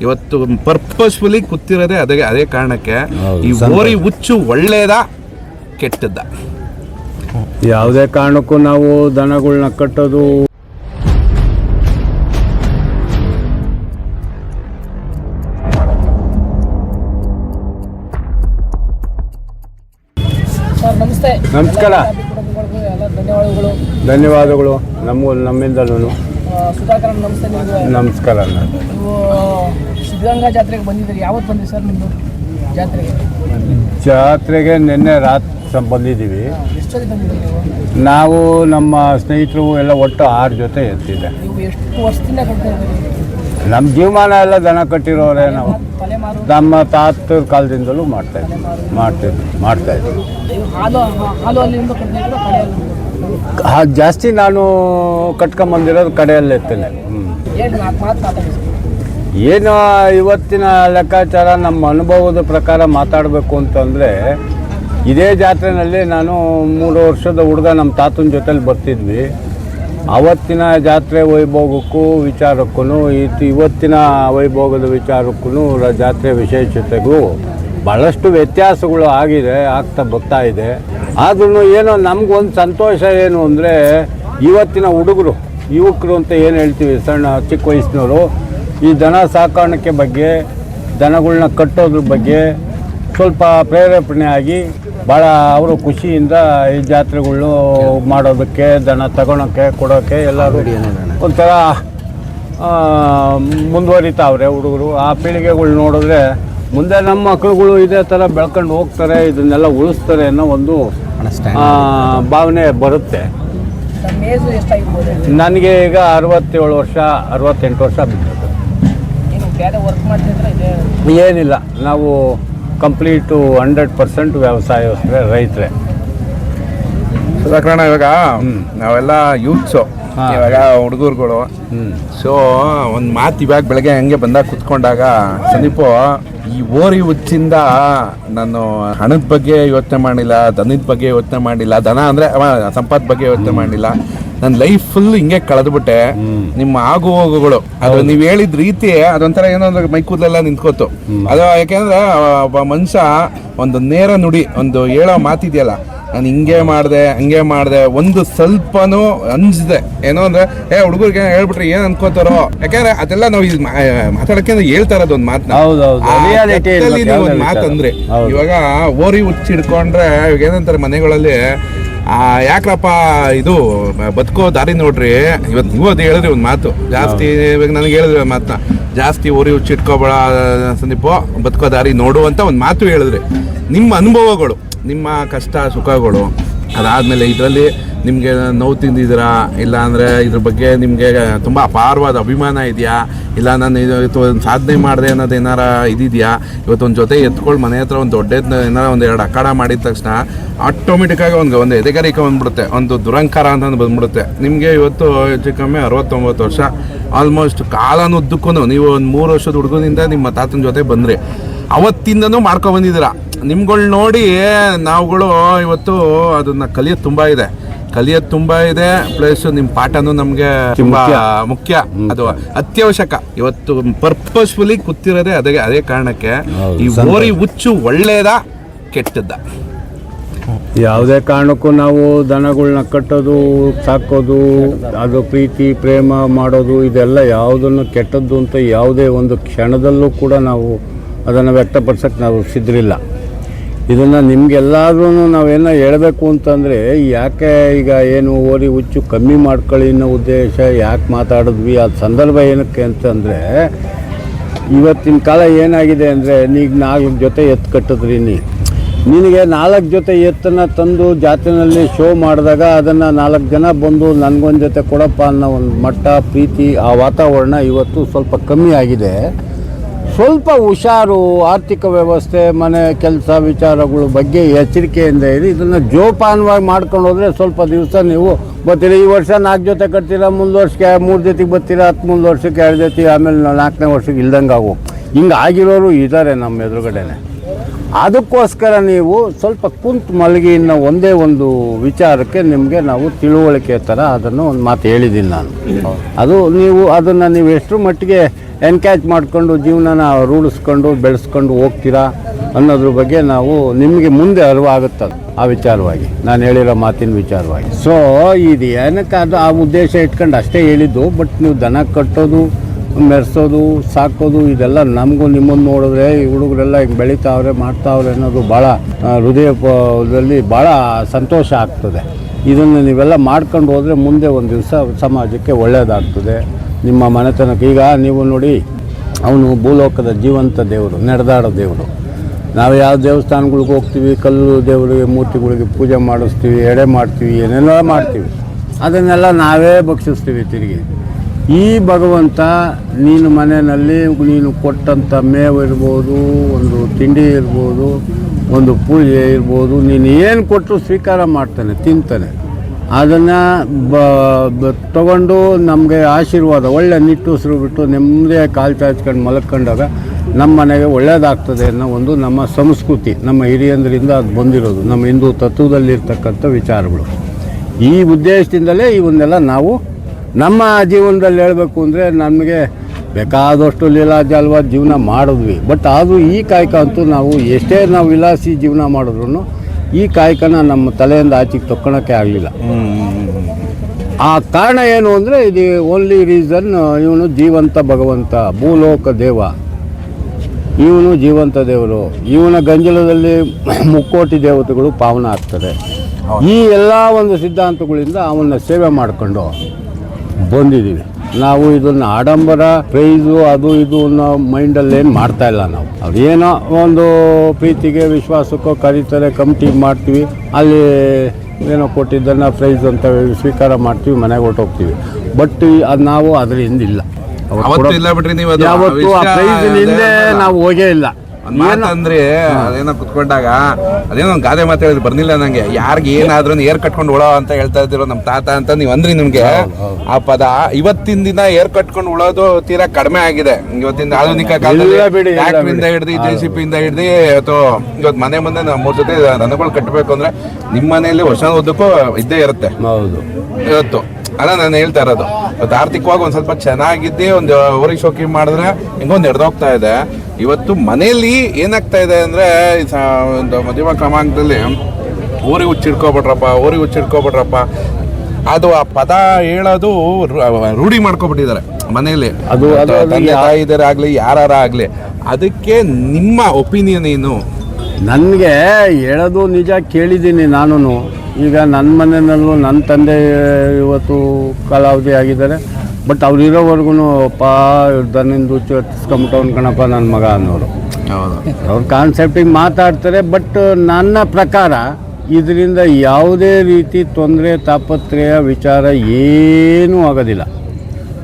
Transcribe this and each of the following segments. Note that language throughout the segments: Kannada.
ಇವತ್ತು ಪರ್ಪಸ್ಫುಲಿ ಕೂತಿರೋದೇ ಅದೇ ಅದೇ ಕಾರಣಕ್ಕೆ ಈ. ಓರಿ ಹುಚ್ಚು ಒಳ್ಳೇದ ಕೆಟ್ಟದ್ದ? ಯಾವುದೇ ಕಾರಣಕ್ಕೂ ನಾವು ದನಗಳನ್ನ ಕಟ್ಟೋದು ಸರ್ ನಮಸ್ತೆ. ನಮಸ್ಕಾರ. ಎಲ್ಲ ಧನ್ಯವಾದಗಳು. ಧನ್ಯವಾದಗಳು. ನಮಗೂ ನಮ್ಮಿಂದಲೂ. ಸುಧಾಕರ್ ನಮಸ್ತೆ ನಿಮಗೆ ನಮಸ್ಕಾರ. ನೀವು ಸಿದ್ಧಗಂಗಾ ಜಾತ್ರೆಗೆ ಬಂದಿದ್ದೀರಿ. ಯಾವತ್ತು ಬಂದಿರಿ ಸರ್ ನಿಮ್ಮದು ಜಾತ್ರೆಗೆ? ಜಾತ್ರೆಗೆ ನಿನ್ನೆ ರಾತ್ರಿ ಸ- ಬಂದಿದ್ದೀವಿ. ಬಂದಿದ್ದೀರಿ ನೀವು? ನಾವು ನಮ್ಮ ಸ್ನೇಹಿತರು ಎಲ್ಲ ಒಟ್ಟು ಆರು ಜೊತೆ ಎತ್ತಿದೆ ನೀವು ಎಷ್ಟು ವರ್ಷದಿಂದ ಕಟ್ತಾ ಇದ್ದೀರಿ? ನಮ್ಮ ಜೀವಮಾನ ಎಲ್ಲ ದನ ಕಟ್ಟಿರೋರೆ ನಾವು. ತಲೆಮಾರು ನಮ್ಮ ತಾತರ ಕಾಲದಿಂದಲೂ ಮಾಡ್ತಾ ಇದ್ವಿ. ಮಾಡ್ತಿದ್ವಿ ಮಾಡ್ತಾ ಇದ್ವಿ. ನೀವು ಹಾಲು ಹಾಲು ಅಲ್ಲಿಂದ ಕಟ್ತಾ ಇದ್ದೀರಾ ಜಾಸ್ತಿ ನಾನು ಕಟ್ಕೊಂಬಂದಿರೋದು ಕಡೆಯಲ್ಲಿ ಇರ್ತೇನೆ. ಹ್ಞೂ ಏನು ಇವತ್ತಿನ ಲೆಕ್ಕಾಚಾರ ನಮ್ಮ ಅನುಭವದ ಪ್ರಕಾರ ಮಾತಾಡಬೇಕು ಅಂತಂದರೆ ಇದೇ ಜಾತ್ರೆನಲ್ಲಿ ನಾನು ಮೂರು ವರ್ಷದ ಹುಡುಗ ನಮ್ಮ ತಾತನ ಜೊತೆಲಿ ಬರ್ತಿದ್ವಿ. ಅವತ್ತಿನ ಜಾತ್ರೆ ವೈಭೋಗಕ್ಕೂ ವಿಚಾರಕ್ಕೂ ಇತ್ತು ಇವತ್ತಿನ ವೈಭೋಗದ ವಿಚಾರಕ್ಕೂ ಜಾತ್ರೆ ವಿಶೇಷತೆಗೂ ಭಾಳಷ್ಟು ವ್ಯತ್ಯಾಸಗಳು ಆಗಿದೆ ಆಗ್ತಾ ಬರ್ತಾ ಇದೆ. ಆದ್ರೂ ಏನೋ ನಮಗೊಂದು ಸಂತೋಷ ಏನು ಅಂದರೆ ಇವತ್ತಿನ ಹುಡುಗರು ಯುವಕರು ಅಂತ ಏನು ಹೇಳ್ತೀವಿ ಸಣ್ಣ ಚಿಕ್ಕ ವಯಸ್ಸಿನವರು ಈ ದನ ಸಾಕಾಣಿಕೆ ಬಗ್ಗೆ ದನಗಳನ್ನ ಕಟ್ಟೋದ್ರ ಬಗ್ಗೆ ಸ್ವಲ್ಪ ಪ್ರೇರೇಪಣೆ ಆಗಿ ಭಾಳ ಅವರು ಖುಷಿಯಿಂದ ಈ ಜಾತ್ರೆಗಳನ್ನು ಮಾಡೋದಕ್ಕೆ ದನ ತಗೊಳಕ್ಕೆ ಕೊಡೋಕ್ಕೆ ಎಲ್ಲರೂ ಒಂಥರ ಮುಂದುವರಿತಾವ್ರೆ ಹುಡುಗರು. ಆ ಪೀಳಿಗೆಗಳು ನೋಡಿದ್ರೆ ಮುಂದೆ ನಮ್ಮ ಮಕ್ಕಳುಗಳು ಇದೇ ಥರ ಬೆಳ್ಕೊಂಡು ಹೋಗ್ತಾರೆ ಇದನ್ನೆಲ್ಲ ಉಳಿಸ್ತಾರೆ ಅನ್ನೋ ಒಂದು ಭಾವನೆ ಬರುತ್ತೆ. ನನಗೆ ಈಗ ಅರವತ್ತೇಳು ವರ್ಷ ಅರವತ್ತೆಂಟು ವರ್ಷ ಬಿಟ್ಟಿದ್ದು ಏನು ಬೇರೆ ವರ್ಕ್ ಮಾಡ್ತಿದ್ರೆ ಇದೆ ಏನಿಲ್ಲ ನಾವು ಕಂಪ್ಲೀಟು ಹಂಡ್ರೆಡ್ ಪರ್ಸೆಂಟ್ ವ್ಯವಸಾಯಸ್ಥರೇ ರೈತರೇ. ಸುಧಾಕರಣ ಇವಾಗ ನಾವೆಲ್ಲ ಯೂತ್ಸು. ಇವಾಗ ಹುಡುಗರುಗಳು. ಸೊ ಒಂದು ಮಾತು ಇವಾಗ ಬೆಳಗ್ಗೆ ಹಂಗೆ ಬಂದಾಗ ಕುತ್ಕೊಂಡಾಗ ಸಂದೀಪು ಈ ಓರಿ ಹುಚ್ಚಿಂದ ನಾನು ಹಣದ ಬಗ್ಗೆ ಯೋಚನೆ ಮಾಡಿಲ್ಲ ದನದ ಬಗ್ಗೆ ಯೋಚನೆ ಮಾಡಿಲ್ಲ ದನ ಅಂದ್ರೆ ಸಂಪತ್ ಬಗ್ಗೆ ಯೋಚನೆ ಮಾಡಿಲ್ಲ. ನನ್ನ ಲೈಫ್ ಫುಲ್ ಹಿಂಗೆ ಕಳೆದ್ಬಿಟ್ಟೆ. ನಿಮ್ಮ ಆಗು ಹೋಗುಗಳು. ಅದು ನೀವು ಹೇಳಿದ ರೀತಿ ಅದೊಂಥರ ಏನೋ ಅಂದ್ರೆ ಮೈ ಕೂದಲೆಲ್ಲ ನಿಂತ್ಕೋತು. ಅದು ಯಾಕೆಂದ್ರೆ ಒಬ್ಬ ಮನುಷ್ಯ ಒಂದು ನೇರ ನುಡಿ ಒಂದು ಹೇಳೋ ಮಾತಿದೆಯಲ್ಲ ನಾನು ಹಿಂಗೆ ಮಾಡಿದೆ ಹಂಗೆ ಮಾಡಿದೆ ಒಂದು ಸ್ವಲ್ಪನೂ ಅಂಜಿದೆ. ಏನೋ ಅಂದ್ರೆ ಏ ಹುಡುಗರಿಗೆ ಹೇಳ್ಬಿಟ್ರೆ ಏನ್ ಅನ್ಕೋತಾರೋ? ಯಾಕಂದ್ರೆ ಅದೆಲ್ಲ ನಾವು ಇದು ಮಾತಾಡಕ್ಕೆ ಹೇಳ್ತಾ ಇರೋದು ಒಂದು ಮಾತನ್ನ ಒಂದು ಯಾವ್ದೇ ಮಾತು ವಿಚಾರ. ಅಂದ್ರೆ ಇವಾಗ ಓರಿ ಹುಚ್ಚಿಡ್ಕೊಂಡ್ರೆ ಇವಾಗ ಏನಂತಾರೆ ಮನೆಗಳಲ್ಲಿ ಆ ಯಾಕ್ರಪ್ಪ ಇದು ಬದುಕೋ ದಾರಿ ನೋಡ್ರಿ ಇವತ್ತು ನೀವು ಅದು ಹೇಳಿದ್ರಿ ಒಂದು ಮಾತು. ಜಾಸ್ತಿ ಇವಾಗ ನನಗೆ ಹೇಳಿದ್ರಿ ಒಂದು ಮಾತನ್ನ ಜಾಸ್ತಿ ಓರಿ ಹುಚ್ಚಿಟ್ಕೋಬೇಡ ಸಂದೀಪ್ ಬದುಕೋ ದಾರಿ ನೋಡು ಅಂತ ಒಂದು ಮಾತು ಹೇಳಿದ್ರಿ. ನಿಮ್ಮ ಅನುಭವಗಳು ನಿಮ್ಮ ಕಷ್ಟ, ಸುಖಗಳು ಅದಾದಮೇಲೆ ಇದರಲ್ಲಿ ನಿಮಗೆ ನೋವು ತಿಂದಿದ್ದೀರಾ? ಇಲ್ಲ ಅಂದರೆ ಇದ್ರ ಬಗ್ಗೆ ನಿಮಗೆ ತುಂಬ ಅಪಾರವಾದ ಅಭಿಮಾನ ಇದೆಯಾ? ಇಲ್ಲ ನಾನು ಇವತ್ತು ಒಂದು ಸಾಧನೆ ಮಾಡಿದೆ ಅನ್ನೋದು ಏನಾರ ಇದಿದೆಯಾ? ಇವತ್ತು ಒಂದು ಜೊತೆ ಎತ್ಕೊಂಡು ಮನೆ ಹತ್ರ ಒಂದು ದೊಡ್ಡ ಏನಾರ ಒಂದು ಎರಡು ಅಖಾಡ ಮಾಡಿದ ತಕ್ಷಣ ಆಟೋಮೆಟಿಕ್ಕಾಗಿ ಒಂದು ಒಂದು ಎದೆಗಾರಿಕೆ ಬಂದ್ಬಿಡುತ್ತೆ. ಒಂದು ದುರಂಕಾರ ಅಂತ ಬಂದ್ಬಿಡುತ್ತೆ. ನಿಮಗೆ ಇವತ್ತು ಹೆಚ್ಚು ಕಮ್ಮಿ ಅರವತ್ತೊಂಬತ್ತು ವರ್ಷ. ಆಲ್ಮೋಸ್ಟ್ ಕಾಲನುದ್ದಕ್ಕೂ ನೀವು ಒಂದು ಮೂರು ವರ್ಷದ ಹುಡುಗನಿಂದ ನಿಮ್ಮ ತಾತನ ಜೊತೆ ಬಂದ್ರಿ. ಅವತ್ತಿಂದನೂ ಮಾಡ್ಕೊ ಬಂದಿದ್ದೀರಾ? ನಿಮ್ಗಳು ನೋಡಿ ನಾವುಗಳು ಇವತ್ತು ಅದನ್ನ ಕಲಿಯೋದು ತುಂಬ ಇದೆ. ಕಲಿಯೋದು ತುಂಬ ಇದೆ ಪ್ಲಸ್ ನಿಮ್ಮ ಪಾಠನೂ ನಮಗೆ ತುಂಬ ಮುಖ್ಯ. ಅದು ಅತ್ಯವಶ್ಯಕ. ಇವತ್ತು ಪರ್ಪಸ್ಫುಲಿ ಕೂತಿರೋದೇ ಅದೇ ಅದೇ ಕಾರಣಕ್ಕೆ ಈ. ಓರಿ ಹುಚ್ಚು ಒಳ್ಳೇದ ಕೆಟ್ಟದ್ದ? ಯಾವುದೇ ಕಾರಣಕ್ಕೂ ನಾವು ದನಗಳನ್ನ ಕಟ್ಟೋದು ಸಾಕೋದು ಅದು ಪ್ರೀತಿ ಪ್ರೇಮ ಮಾಡೋದು ಇದೆಲ್ಲ ಯಾವುದನ್ನು ಕೆಟ್ಟದ್ದು ಅಂತ ಯಾವುದೇ ಒಂದು ಕ್ಷಣದಲ್ಲೂ ಕೂಡ ನಾವು ಅದನ್ನು ವ್ಯಕ್ತಪಡಿಸೋಕ್ಕೆ ನಾವು ಸಿದ್ಧರಿಲ್ಲ. ಇದನ್ನು ನಿಮಗೆಲ್ಲರೂ ನಾವೇನೋ ಹೇಳಬೇಕು ಅಂತಂದರೆ, ಯಾಕೆ ಈಗ ಏನು ಓರಿ ಹುಚ್ಚು ಕಮ್ಮಿ ಮಾಡ್ಕೊಳ್ಳಿ ಅನ್ನೋ ಉದ್ದೇಶ ಯಾಕೆ ಮಾತಾಡಿದ್ವಿ? ಅದು ಸಂದರ್ಭ ಏನಕ್ಕೆ ಅಂತಂದರೆ, ಇವತ್ತಿನ ಕಾಲ ಏನಾಗಿದೆ ಅಂದರೆ, ನೀಗ ನಾಲ್ಕು ಜೊತೆ ಎತ್ತು ಕಟ್ಟಿದ್ರಿ ನೀ. ನಿನಗೆ ನಾಲ್ಕು ಜೊತೆ ಎತ್ತನ್ನು ತಂದು ಜಾತ್ರೆನಲ್ಲಿ ಶೋ ಮಾಡಿದಾಗ ಅದನ್ನು ನಾಲ್ಕು ಜನ ಬಂದು ನನಗೊಂದು ಜೊತೆ ಕೊಡಪ್ಪ ಅನ್ನೋ ಒಂದು ಮಟ್ಟ, ಪ್ರೀತಿ, ಆ ವಾತಾವರಣ ಇವತ್ತು ಸ್ವಲ್ಪ ಕಮ್ಮಿ ಆಗಿದೆ. ಸ್ವಲ್ಪ ಹುಷಾರು ಆರ್ಥಿಕ ವ್ಯವಸ್ಥೆ, ಮನೆ ಕೆಲಸ ವಿಚಾರಗಳ ಬಗ್ಗೆ ಎಚ್ಚರಿಕೆಯಿಂದ ಇರಿ. ಇದನ್ನು ಜೋಪಾನವಾಗಿ ಮಾಡ್ಕೊಂಡು ಹೋದರೆ ಸ್ವಲ್ಪ ದಿವಸ ನೀವು ಬರ್ತೀರಿ. ಈ ವರ್ಷ ನಾಲ್ಕು ಜೊತೆ ಕಟ್ತೀರಾ, ಮುಂದೆ ವರ್ಷಕ್ಕೆ ಮೂರು ಜೊತೆಗೆ ಬರ್ತೀರಾ ಹತ್ತು ಮುಂದೆ ವರ್ಷಕ್ಕೆ ಎರಡು ಜೊತೆ ಆಮೇಲೆ ನಾಲ್ಕನೇ ವರ್ಷಕ್ಕೆ ಇಲ್ದಂಗೆ ಆಗು. ಹಿಂಗೆ ಆಗಿರೋರು ಇದ್ದಾರೆ ನಮ್ಮ ಎದುರುಗಡೆನೆ. ಅದಕ್ಕೋಸ್ಕರ ನೀವು ಸ್ವಲ್ಪ ಕುಂತು ಮಲಗಿನ ಒಂದೇ ಒಂದು ವಿಚಾರಕ್ಕೆ ನಿಮಗೆ ನಾವು ತಿಳುವಳಿಕೆ ಥರ ಅದನ್ನು ಒಂದು ಮಾತು ಹೇಳಿದ್ದೀನಿ ನಾನು. ಅದು ನೀವು ಅದನ್ನು ನೀವು ಎಷ್ಟು ಮಟ್ಟಿಗೆ ಎನ್ಕ್ಯಾಚ್ ಮಾಡಿಕೊಂಡು ಜೀವನನ ರೂಢಿಸ್ಕೊಂಡು ಬೆಳೆಸ್ಕೊಂಡು ಹೋಗ್ತೀರಾ ಅನ್ನೋದ್ರ ಬಗ್ಗೆ ನಾವು ನಿಮಗೆ ಮುಂದೆ ಅರಿವಾಗುತ್ತೆ ಆ ವಿಚಾರವಾಗಿ. ನಾನು ಹೇಳಿರೋ ಮಾತಿನ ವಿಚಾರವಾಗಿ. ಸೊ ಇದು ಏನಕ್ಕೆ ಅದು ಆ ಉದ್ದೇಶ ಇಟ್ಕೊಂಡು ಅಷ್ಟೇ ಹೇಳಿದ್ದು ಬಟ್ ನೀವು ದನ ಕಟ್ಟೋದು, ಮೆರೆಸೋದು, ಸಾಕೋದು, ಇದೆಲ್ಲ ನಮಗೂ ನಿಮ್ಮನ್ನು ನೋಡಿದ್ರೆ ಈ ಹುಡುಗರೆಲ್ಲ ಹಿಂಗೆ ಬೆಳೀತಾವ್ರೆ, ಮಾಡ್ತಾವ್ರೆ ಅನ್ನೋದು ಭಾಳ ಹೃದಯದಲ್ಲಿ ಭಾಳ ಸಂತೋಷ ಆಗ್ತದೆ. ಇದನ್ನು ನೀವೆಲ್ಲ ಮಾಡ್ಕೊಂಡು ಹೋದರೆ ಮುಂದೆ ಒಂದು ದಿವಸ ಸಮಾಜಕ್ಕೆ ಒಳ್ಳೆಯದಾಗ್ತದೆ ನಿಮ್ಮ ಮನೆತನಕ್ಕೆ ಈಗ ನೀವು ನೋಡಿ, ಅವನು ಭೂಲೋಕದ ಜೀವಂತ ದೇವರು ನಡೆದಾಡೋ ದೇವರು. ನಾವು ಯಾವ ದೇವಸ್ಥಾನಗಳಿಗೆ ಹೋಗ್ತೀವಿ, ಕಲ್ಲು ದೇವರಿಗೆ, ಮೂರ್ತಿಗಳಿಗೆ ಪೂಜೆ ಮಾಡಿಸ್ತೀವಿ, ಎಡೆ ಮಾಡ್ತೀವಿ, ಏನೇನೋ ಮಾಡ್ತೀವಿ. ಅದನ್ನೆಲ್ಲ ನಾವೇ ಭಕ್ಷಿಸ್ತೀವಿ ತಿರುಗಿ. ಈ ಭಗವಂತ ನೀನು ಮನೆಯಲ್ಲಿ, ನೀನು ಕೊಟ್ಟಂಥ ಮೇವು ಇರ್ಬೋದು, ಒಂದು ತಿಂಡಿ ಇರ್ಬೋದು, ಒಂದು ಪೂಜೆ ಇರ್ಬೋದು, ನೀನು ಏನು ಕೊಟ್ಟರು ಸ್ವೀಕಾರ ಮಾಡ್ತಾನೆ, ತಿಂತಾನೆ. ಅದನ್ನು ಬ ತಗೊಂಡು ನಮಗೆ ಆಶೀರ್ವಾದ, ಒಳ್ಳೆ ನಿಟ್ಟುಸಿರು ಬಿಟ್ಟು ನೆಮ್ಮದಿಯ ಕಾಲು ಚಾಚ್ಕೊಂಡು ಮಲಕ್ಕೊಂಡಾಗ ನಮ್ಮ ಮನೆಗೆ ಒಳ್ಳೆಯದಾಗ್ತದೆ ಅನ್ನೋ ಒಂದು ನಮ್ಮ ಸಂಸ್ಕೃತಿ, ನಮ್ಮ ಹಿರಿಯಂದ್ರಿಂದ ಅದು ಬಂದಿರೋದು, ನಮ್ಮ ಹಿಂದೂ ತತ್ವದಲ್ಲಿರ್ತಕ್ಕಂಥ ವಿಚಾರಗಳು. ಈ ಉದ್ದೇಶದಿಂದಲೇ ಇವನ್ನೆಲ್ಲ ನಾವು ನಮ್ಮ ಜೀವನದಲ್ಲಿ ಹೇಳಬೇಕು ಅಂದರೆ ನಮಗೆ ಬೇಕಾದಷ್ಟು ಲೀಲಾಜಾಲ್ವ ಜೀವನ ಮಾಡಿದ್ವಿ. ಬಟ್ ಆದರೂ ಈ ಕಾಯಕ ಅಂತೂ ನಾವು ಎಷ್ಟೇ ನಾವು ವಿಲಾಸಿ ಜೀವನ ಮಾಡಿದ್ರು ಈ ಕಾಯಕನ ನಮ್ಮ ತಲೆಯಿಂದ ಆಚೆಗೆ ತೊಕ್ಕೊಳಕ್ಕೆ ಆಗಲಿಲ್ಲ. ಆ ಕಾರಣ ಏನು ಅಂದರೆ ಇದು ಓನ್ಲಿ ರೀಸನ್ ಇವನು ಜೀವಂತ ಭಗವಂತ, ಭೂಲೋಕ ದೇವ. ಇವನು ಜೀವಂತ ದೇವರು. ಇವನ ಗಂಜಲದಲ್ಲಿ ಮುಕ್ಕೋಟಿ ದೇವತೆಗಳು ಪಾವನ ಆಗ್ತದೆ. ಈ ಎಲ್ಲ ಒಂದು ಸಿದ್ಧಾಂತಗಳಿಂದ ಅವನ್ನ ಸೇವೆ ಮಾಡಿಕೊಂಡು ಬಂದಿದ್ದೀವಿ ನಾವು ಇದನ್ನ ಆಡಂಬರ ಪ್ರೈಸು ಅದು ಇದು ಅನ್ನೋ ಮೈಂಡಲ್ಲಿ ಏನು ಮಾಡ್ತಾ ಇಲ್ಲ ನಾವು. ಅದೇನೋ ಒಂದು ಪ್ರೀತಿಗೆ ವಿಶ್ವಾಸಕ್ಕೋ ಕರೀತಾರೆ ಕಮಿಟಿ ಮಾಡ್ತೀವಿ. ಅಲ್ಲಿ ಏನೋ ಕೊಟ್ಟಿದ್ದನ್ನು ಪ್ರೈಸ್ ಅಂತ ಸ್ವೀಕಾರ ಮಾಡ್ತೀವಿ ಮನೆಗೆ ಹೊರ್ಟೋಗ್ತೀವಿ. ಬಟ್ ಅದು ನಾವು ಅದ್ರ ಹಿಂದಿಲ್ಲ ಯಾವತ್ತೂ ಆ ಪ್ರೈಸ್ ಹಿಂದೆ ನಾವು ಹೋಗೇ ಇಲ್ಲ. ಮಾತಂದ್ರೆ ಅದೇನೋ ಕುತ್ಕೊಂಡಾಗ ಅದೇನೋ ಒಂದ್ ಗಾದೆ ಮಾತಾಡಿದ್ರು ಹೇಳಿದ್ರು ಬರ್ಲಿಲ್ಲ ನಂಗೆ. ಯಾರಿಗೆ ಏನಾದ್ರೂ ಏರ್ ಕಟ್ಕೊಂಡು ಉಳೋ ಅಂತ ಹೇಳ್ತಾ ಇದ್ರು ನಮ್ ತಾತ ಅಂತ ನೀವ್ ಅಂದ್ರಿ ನಿಮ್ಗೆ. ಆ ಪದ ಇವತ್ತಿನ ದಿನ ಏರ್ ಕಟ್ಕೊಂಡು ಉಳೋದು ತೀರಾ ಕಡಿಮೆ ಆಗಿದೆ. ಇವತ್ತಿನ ಆಧುನಿಕ ಕಾಲದಲ್ಲಿ ಬಿಡಿ. ಹಿಡ್ದು ಜೆ ಸಿ ಪಿ ಇಂದ ಹಿಡ್ದು ಅಥವಾ ಇವತ್ತು ಮನೆ ಮುಂದೆ ನಮ್ಮ ಮೂರ್ ಜೊತೆ ದನಗಳು ಕಟ್ಟಬೇಕು ಅಂದ್ರೆ ನಿಮ್ ಮನೆಯಲ್ಲಿ ವರ್ಷ ಓದಕ್ಕೂ ಇದ್ದೇ ಇರುತ್ತೆ. ಹೌದು. ಇವತ್ತು. ಅಲ್ಲ ನಾನು ಹೇಳ್ತಾ ಇರೋದು ಇವತ್ತು ಆರ್ಥಿಕವಾಗಿ ಒಂದ್ ಸ್ವಲ್ಪ ಚೆನ್ನಾಗಿದ್ದೆ ಒಂದು ಊರಿಗೆ ಶೋಕಿ ಮಾಡಿದ್ರೆ ಹಿಂಗೊಂದು ನಡೆದೋಗ್ತಾ ಇದೆ. ಇವತ್ತು ಮನೆಯಲ್ಲಿ ಏನಾಗ್ತಾ ಇದೆ ಅಂದ್ರೆ ಒಂದು ಮಧ್ಯಮ ಕ್ರಮಾಂಕದಲ್ಲಿ ಊರಿಗೆ ಹುಚ್ಚಿಡ್ಕೋಬಿಟ್ರಪ್ಪ ಊರಿಗೆ ಹುಚ್ಚಿಡ್ಕೋಬಿಟ್ರಪ್ಪ ಅದು ಆ ಪದ ಹೇಳೋದು ರೂಢಿ ಮಾಡ್ಕೊಬಿಟ್ಟಿದ್ದಾರೆ ಮನೆಯಲ್ಲಿ ಅದು- ತಂದೆ ಯಾರ ಆಗ್ಲಿ ಅದಕ್ಕೆ ನಿಮ್ಮ ಒಪಿನಿಯನ್ ಏನು? ನನಗೆ ಹೇಳೋದು ನಿಜ ಕೇಳಿದ್ದೀನಿ ನಾನು ಈಗ ನನ್ನ ಮನೆಯಲ್ಲೂ ನನ್ನ ತಂದೆ ಇವತ್ತು ಕಾಲಾವಧಿ ಆಗಿದ್ದಾರೆ. ಬಟ್ ಅವ್ರು ಅಪ್ಪ ದನ್ನಿಂದ ದನಿಂದು ಚರ್ಚಿಸ್ಕೊಂಬಿಟ್ಟವನ್ ಕಣಪ್ಪ ನನ್ನ ಮಗ ಅನ್ನೋರು. ಹೌದು. ಅವ್ರ ಕಾನ್ಸೆಪ್ಟಿಗೆ ಮಾತಾಡ್ತಾರೆ ಬಟ್ ನನ್ನ ಪ್ರಕಾರ ಇದರಿಂದ ಯಾವುದೇ ರೀತಿ ತೊಂದರೆ ತಾಪತ್ರಯ ವಿಚಾರ ಏನೂ ಆಗೋದಿಲ್ಲ.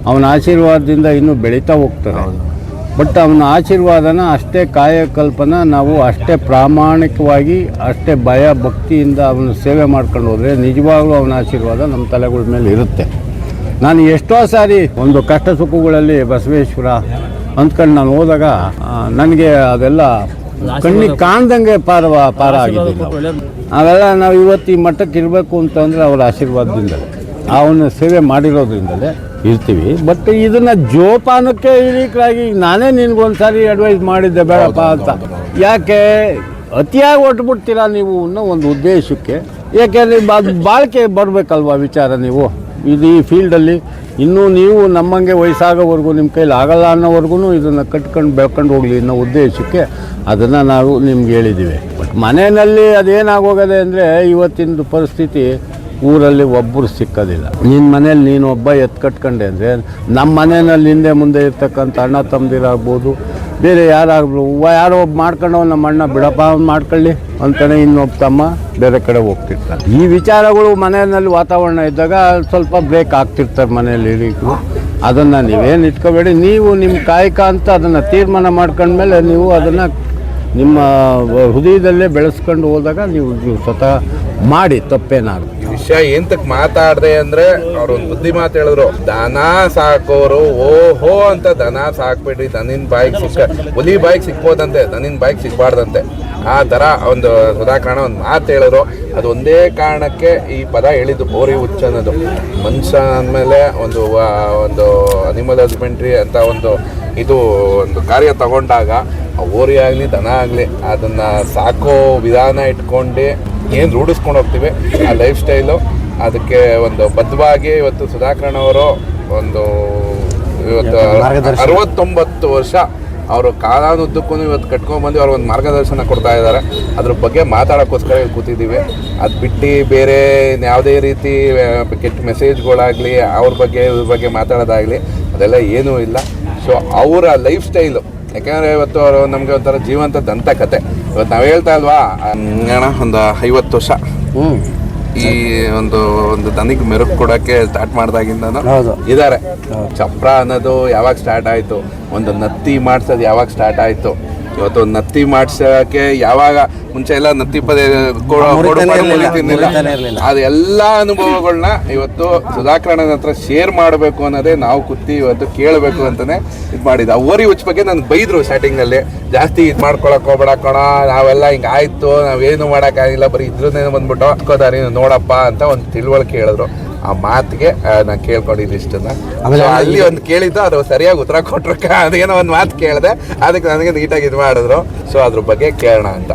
ಅವನ ಆಶೀರ್ವಾದದಿಂದ ಇನ್ನೂ ಬೆಳೀತಾ ಹೋಗ್ತಾರೆ. ಬಟ್ ಅವನ ಆಶೀರ್ವಾದನ ಅಷ್ಟೇ ಕಾಯಕಲ್ಪನ ನಾವು ಅಷ್ಟೇ ಪ್ರಾಮಾಣಿಕವಾಗಿ ಅಷ್ಟೇ ಭಯ ಭಕ್ತಿಯಿಂದ ಅವನ ಸೇವೆ ಮಾಡ್ಕೊಂಡು ಹೋದರೆ ನಿಜವಾಗ್ಲೂ ಅವನ ಆಶೀರ್ವಾದ ನಮ್ಮ ತಲೆಗಳ ಮೇಲೆ ಇರುತ್ತೆ. ನಾನು ಎಷ್ಟೋ ಸಾರಿ ಒಂದು ಕಷ್ಟ ಸುಖಗಳಲ್ಲಿ ಬಸವೇಶ್ವರ ಅಂದ್ಕೊಂಡು ನಾನು ಹೋದಾಗ ನನಗೆ ಅದೆಲ್ಲ ಕಣ್ಣಿಗೆ ಕಾಣ್ದಂಗೆ ಪಾರ ಪಾರ ಆಗಿದೆ ಅವೆಲ್ಲ ನಾವು ಇವತ್ತು ಈ ಮಟ್ಟಕ್ಕೆ ಇರಬೇಕು ಅಂತಂದರೆ ಅವರ ಆಶೀರ್ವಾದದಿಂದಲೇ. ಅವನ ಸೇವೆ ಮಾಡಿರೋದ್ರಿಂದಲೇ ಇರ್ತೀವಿ. ಬಟ್ ಇದನ್ನ ಜೋಪಾನಕ್ಕೆ ಹಿರೀಕರಾಗಿ ನಾನೇ ನಿನ್ಗೊಂದು ಸಾರಿ ಅಡ್ವೈಸ್ ಮಾಡಿದ್ದೆ ಬೇಡಪ್ಪ ಅಂತ. ಯಾಕೆ? ಅತಿಯಾಗಿ ಹೊಟ್ಬಿಡ್ತೀರಾ ನೀವು ಅನ್ನೋ ಒಂದು ಉದ್ದೇಶಕ್ಕೆ. ಯಾಕೆಂದರೆ ಅದು ಬಾಳಿಕೆ ಬರಬೇಕಲ್ವ ವಿಚಾರ ನೀವು? ಇದು ಈ ಫೀಲ್ಡಲ್ಲಿ ಇನ್ನೂ ನೀವು ನಮ್ಮಂಗೆ ವಯಸ್ಸಾಗೋವರೆಗೂ ನಿಮ್ಮ ಕೈಲಿ ಆಗಲ್ಲ ಅನ್ನೋವರೆಗೂ ಇದನ್ನು ಕಟ್ಕೊಂಡು ಬೆಳ್ಕೊಂಡು ಹೋಗಲಿ ಅನ್ನೋ ಉದ್ದೇಶಕ್ಕೆ ಅದನ್ನು ನಾವು ನಿಮ್ಗೆ ಹೇಳಿದ್ದೀವಿ ಬಟ್ ಮನೆಯಲ್ಲಿ ಅದೇನಾಗೋಗದೆ ಅಂದರೆ ಇವತ್ತಿನ ಪರಿಸ್ಥಿತಿ ಊರಲ್ಲಿ ಒಬ್ಬರು ಸಿಕ್ಕೋದಿಲ್ಲ. ನಿನ್ನ ಮನೇಲಿ ನೀನು ಒಬ್ಬ ಎತ್ತು ಕಟ್ಕೊಂಡೆ ಅಂದರೆ ನಮ್ಮ ಮನೆಯಲ್ಲಿ ಹಿಂದೆ ಮುಂದೆ ಇರ್ತಕ್ಕಂಥ ಅಣ್ಣ ತಮ್ಮದಿರಾಗ್ಬೋದು ಬೇರೆ ಯಾರಾಗ್ಬೋದು ಯಾರೋ ಒಬ್ಬ ಮಾಡ್ಕೊಂಡು ನಮ್ಮ ಅಣ್ಣ ಬಿಡಪ್ಪ ಅವ್ನು ಮಾಡ್ಕೊಳ್ಳಿ ಅಂತಲೇ ಇನ್ನೊಬ್ಬ ತಮ್ಮ ಬೇರೆ ಕಡೆ ಹೋಗ್ತಿರ್ತಾರೆ. ಈ ವಿಚಾರಗಳು ಮನೆಯಲ್ಲಿ ವಾತಾವರಣ ಇದ್ದಾಗ ಸ್ವಲ್ಪ ಬ್ರೇಕ್ ಆಗ್ತಿರ್ತಾರೆ ಮನೆಯಲ್ಲಿ ಇಡೀ ಅದನ್ನು ನೀವೇನು ಇಟ್ಕೋಬೇಡಿ, ನೀವು ನಿಮ್ಮ ಕಾಯಕ ಅಂತ ಅದನ್ನು ತೀರ್ಮಾನ ಮಾಡ್ಕೊಂಡ್ಮೇಲೆ ನೀವು ಅದನ್ನು ನಿಮ್ಮ ಹೃದಯದಲ್ಲೇ ಬೆಳೆಸ್ಕೊಂಡು ಹೋದಾಗ ನೀವು ಸ್ವತಃ ಮಾಡಿ ತಪ್ಪೇನಾಗಲ್ಲ ಈ ವಿಷಯ ಎಂತಕ್ ಮಾತಾಡ್ದೆ ಅಂದ್ರೆ ಅವ್ರೊಂದು ಬುದ್ಧಿ ಮಾತು ಹೇಳಿದ್ರು, ದನ ಸಾಕೋರು, ಓಹೋ ಅಂತ ದನ ಸಾಕ್ಬಿಡ್ರಿ, ದನಿನ್ ಬಾಯಿಗೆ ಸಿಕ್ಕ ಹುಲಿ ಬಾಯಿಗೆ ಸಿಕ್ಬೋದಂತೆ ದನಿನ್ ಬಾಯಿಗೆ ಸಿಕ್ಬಾರ್ದಂತೆ ಆ ಥರ ಒಂದು ಸುಧಾಕರಣ ಒಂದು ಮಾತು ಹೇಳಿದ್ರು ಅದು ಒಂದೇ ಕಾರಣಕ್ಕೆ ಈ ಪದ ಹೇಳಿದ್ದು ಬೋರಿ ಹುಚ್ಚ ಅನ್ನೋದು. ಮನುಷ್ಯ ಅಂದಮೇಲೆ ಒಂದು ಒಂದು ಅನಿಮಲ್ ಹಸ್ಬೆಂಡ್ರಿ ಅಂತ ಒಂದು ಇದು ಒಂದು ಕಾರ್ಯ ತಗೊಂಡಾಗ ಆ ಓರಿ ಆಗಲಿ ದನ ಆಗಲಿ ಅದನ್ನು ಸಾಕೋ ವಿಧಾನ ಇಟ್ಕೊಂಡು ಏನು ರೂಢಿಸ್ಕೊಂಡು ಹೋಗ್ತೀವಿ ಆ ಲೈಫ್ ಸ್ಟೈಲು. ಅದಕ್ಕೆ ಒಂದು ಬದ್ಧವಾಗಿ ಇವತ್ತು ಸುಧಾಕರಣ ಅವರು ಒಂದು ಇವತ್ತು ಅರವತ್ತೊಂಬತ್ತು ವರ್ಷ ಅವರು ಕಾಲಾನುದ್ದಕ್ಕೂ ಇವತ್ತು ಕಟ್ಕೊಂಡ್ಬಂದು ಅವ್ರು ಒಂದು ಮಾರ್ಗದರ್ಶನ ಕೊಡ್ತಾ ಇದ್ದಾರೆ ಅದ್ರ ಬಗ್ಗೆ ಮಾತಾಡೋಕ್ಕೋಸ್ಕರ ಕೂತಿದ್ದೀವಿ ಅದು ಬಿಟ್ಟು ಬೇರೆ ಯಾವುದೇ ರೀತಿ ಕೆಟ್ಟ ಮೆಸೇಜ್ಗಳಾಗಲಿ ಅವ್ರ ಬಗ್ಗೆ, ಇವ್ರ ಬಗ್ಗೆ ಮಾತಾಡೋದಾಗಲಿ ಅದೆಲ್ಲ ಏನೂ ಇಲ್ಲ. ಸೊ ಅವರ ಲೈಫ್ ಸ್ಟೈಲು ಯಾಕೆಂದರೆ ಇವತ್ತು ಅವರು ನಮಗೆ ಒಂಥರ ಜೀವಂತ ದಂತಕತೆ. ಇವತ್ತು ನಾವು ಹೇಳ್ತಾ ಇಲ್ವಾ ಅಣ್ಣ, ಒಂದು ಐವತ್ತು ವರ್ಷ. ಈ ಒಂದು ಒಂದು ದನಿಗೆ ಮೆರುಗು ಕೊಡೋಕ್ಕೆ ಸ್ಟಾರ್ಟ್ ಮಾಡ್ದಾಗಿಂದ ಇದ್ದಾರೆ ಚಪ್ರ ಅನ್ನೋದು ಯಾವಾಗ ಸ್ಟಾರ್ಟ್ ಆಯ್ತು? ಒಂದು ನತ್ತಿ ಮಾಡ್ಸೋದು ಯಾವಾಗ ಸ್ಟಾರ್ಟ್ ಆಯಿತು? ಇವತ್ತು ಒಂದು ನತ್ತಿ ಮಾಡ್ಸೋಕೆ ಯಾವಾಗ ಮುಂಚೆ ಎಲ್ಲ ನತ್ತಿ ಪದೇ ಮುರಿತಿರ್ಲಿಲ್ಲ. ಅದೆಲ್ಲ ಅನುಭವಗಳನ್ನ ಇವತ್ತು ಸುಧಾಕರಣ ಹತ್ರ ಶೇರ್ ಮಾಡಬೇಕು ಅನ್ನೋದೇ ನಾವು ಕುತ್ತಿ ಇವತ್ತು ಕೇಳಬೇಕು ಅಂತಾನೆ ಇದು ಮಾಡಿದ ಅವರಿ ಓರಿ ಹುಚ್ಚ ಬಗ್ಗೆ ನನ್ಗೆ ಬೈದ್ರು ಸ್ಟಾರ್ಟಿಂಗಲ್ಲಿ ಜಾಸ್ತಿ ಇದು ಮಾಡ್ಕೊಳಕ್ ಹೋಗ್ಬೇಡ ಕಣ ನಾವೆಲ್ಲ ಹಿಂಗೆ ಆಯ್ತು ನಾವೇನು ಮಾಡೋಕ್ಕಾಗಿಲ್ಲ ಬರೀ ಇದ್ರನ್ನೇ ಬಂದ್ಬಿಟ್ಟು ಅಕ್ಕೋದಾರಿ ನೋಡಪ್ಪ ಅಂತ ಒಂದು ತಿಳುವಳಿಕೆ ಹೇಳಿದ್ರು. ಆ ಮಾತಿಗೆ ನಾನು ಕೇಳ್ಕೊಂಡಿದ್ದು ಇಷ್ಟನ್ನ. ಆಮೇಲೆ ಅಲ್ಲಿ ಒಂದು ಕೇಳಿದ್ದು ಅದು ಸರಿಯಾಗಿ ಉತ್ತರ ಕೊಟ್ರಕ್ಕ ಅದೇನೋ ಒಂದು ಮಾತು ಕೇಳಿದೆ ಅದಕ್ಕೆ ನನಗೆ ನೀಟಾಗಿ ಇದು ಮಾಡಿದ್ರು. ಸೊ ಅದ್ರ ಬಗ್ಗೆ ಕೇಳೋಣ ಅಂತ.